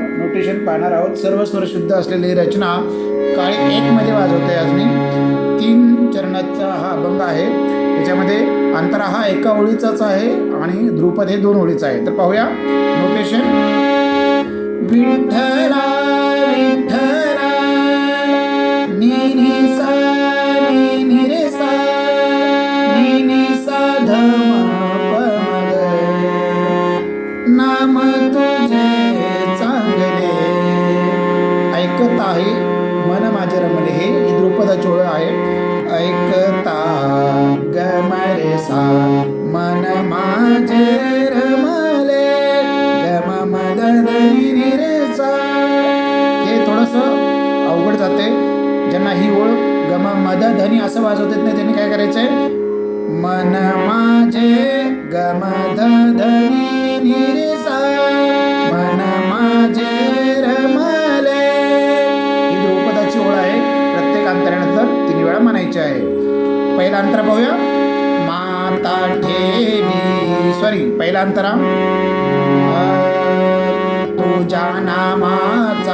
Notation पाहणार आहोत. सर्व स्वर शुद्ध असलेली रचना काळी एक मध्ये वाजवते आज मी तीन चरणाचा हा अभंग आहे. त्याच्यामध्ये अंतरा हा एका ओळीचाच आहे आणि ध्रुपद हे दोन ओळीचं आहे तर पाहूया. नोटेशन विठ्ठला विठ्ठला सा सा ध नाम पदाची ओळ आहे. ऐकता गमरे सा मन माझे रमले. गम मद रे सा. हे थोडंसं अवघड जाते. ज्यांना ही ओळ गम मद धनी असं वाजवत येत नाही त्यांनी काय करायचंय? मन माझे गम ध अंतरानंतर वेळा आहे पहिला अंतर पाहूया. माता ठेवी. सॉरी पहिला अंतरा तुझ्या नामाच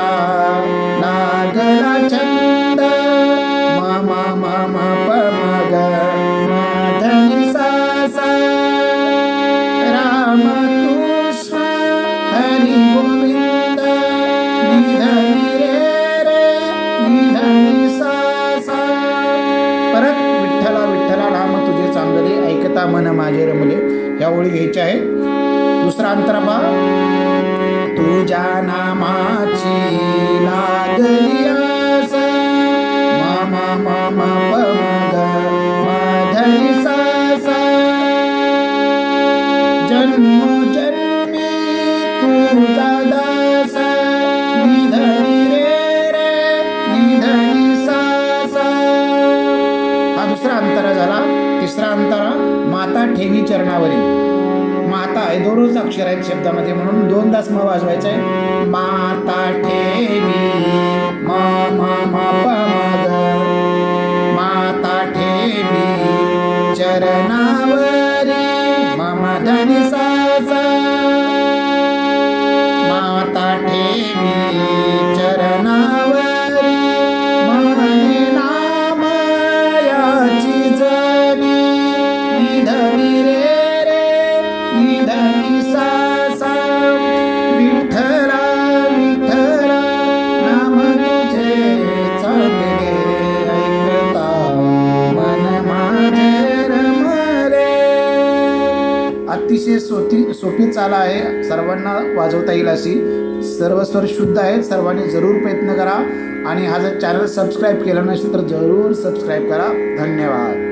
चांगले मन माझे रमले. या ओळी घ्यायच्या आहेत दुसरा अंतरा तुझ्या नामाची लागली आस. मामा मम सा जन्म जन्मी तुझा ठेवी चरणावरील. माता हे दोनच अक्षर आहेत शब्दामध्ये म्हणून दोन दास म वाजवायचं आहे माता ठेवी म म म प माता ठेवी चरणावर अतिशय सोपी सोपी चाल आहे सर्वांना वाजवता येईल अशी. सर्व स्वर शुद्ध आहेत सर्वांनी जरूर प्रयत्न करा. आणि हा जर चॅनल सबस्क्राईब केला नसेल तर जरूर सबस्क्राईब करा. धन्यवाद.